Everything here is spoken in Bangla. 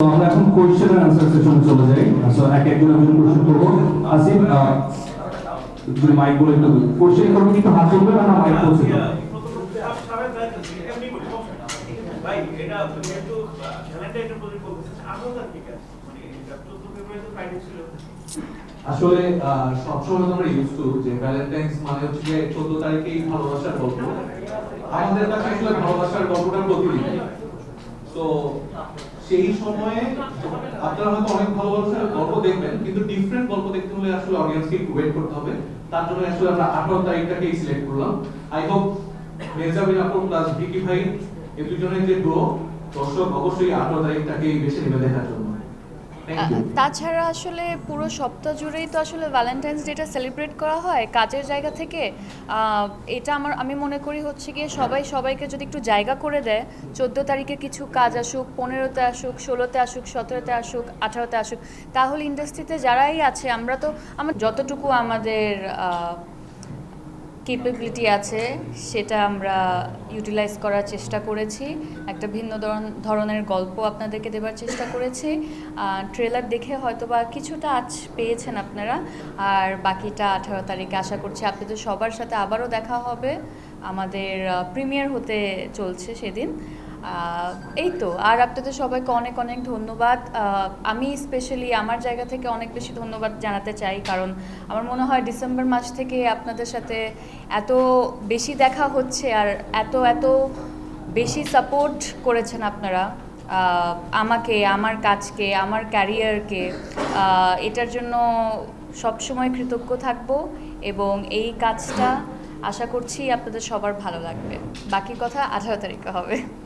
আমরা এখন কোয়েশ্চেন এন্ড আনসার সেশনে চলে যাই। সো এক একজন একজন কোয়েশ্চেন করব। আসিফ তুমি মাইক বলে একটু কোয়েশ্চেন করবে কিন্তু হাত তুলবে না মাইক পৌঁছে ঠিক আছে। মানে আসলে আহ, সবসময় তো আমরা ইউজ টু যে ভ্যালেন্টাইন্স মানে হচ্ছে যে চোদ্দ তারিখেই ভালোবাসার গল্প। আমাদের কাছে আসলে ভালোবাসার গল্পটা প্রতিদিন তো সেই সময়ে আপনারা হয়তো অনেক ভালো ভালো গল্প দেখবেন, কিন্তু ডিফারেন্ট গল্প দেখতে হলে আসলে অডিয়েন্সকে একটু ওয়েট করতে হবে। তার জন্য আসলে আমরা আঠারো তারিখটাকেই সিলেক্ট করলাম। I hope Mejabin Apon plus Vicky ভাই, এই দুজনের যে গ্রো দর্শক অবশ্যই আঠারো তারিখটাকেই বেছে নেবে দেখার জন্য। তাছাড়া আসলে পুরো সপ্তাহ জুড়েই তো আসলে ভ্যালেন্টাইন্স ডেটা সেলিব্রেট করা হয়। কাজের জায়গা থেকে এটা আমার আমি মনে করি হচ্ছে গিয়ে সবাই সবাইকে যদি একটু জায়গা করে দেয় চোদ্দ তারিখে কিছু কাজ আসুক পনেরোতে আসুক ষোলোতে আসুক সতেরোতে আসুক আঠারোতে আসুক তাহলে ইন্ডাস্ট্রিতে যারাই আছে আমরা তো আমার যতটুকু আমাদের কেপেবিলিটি আছে, সেটা আমরা ইউটিলাইজ করার চেষ্টা করেছি। একটা ভিন্ন ধরন- ধরনের গল্প আপনাদেরকে দেবার চেষ্টা করেছি। ট্রেলার দেখে হয়তো বা কিছুটা আজ পেয়েছেন আপনারা, আর বাকিটা আঠারো তারিখে আশা করছি আপনাদের সবার সাথে আবারও দেখা হবে। আমাদের প্রিমিয়ার হতে চলছে সেদিন। এই তো, আর আপনাদের সবাইকে অনেক অনেক ধন্যবাদ। আমি স্পেশালি আমার জায়গা থেকে অনেক বেশি ধন্যবাদ জানাতে চাই, কারণ আমার মনে হয় ডিসেম্বর মাস থেকে আপনাদের সাথে এত বেশি দেখা হচ্ছে আর এত এত বেশি সাপোর্ট করেছেন আপনারা আমাকে, আমার কাজকে, আমার ক্যারিয়ারকে এটার জন্য সবসময় কৃতজ্ঞ থাকব এবং এই কাজটা আশা করছি আপনাদের সবার ভালো লাগবে। বাকি কথা আঠারো তারিখে হবে।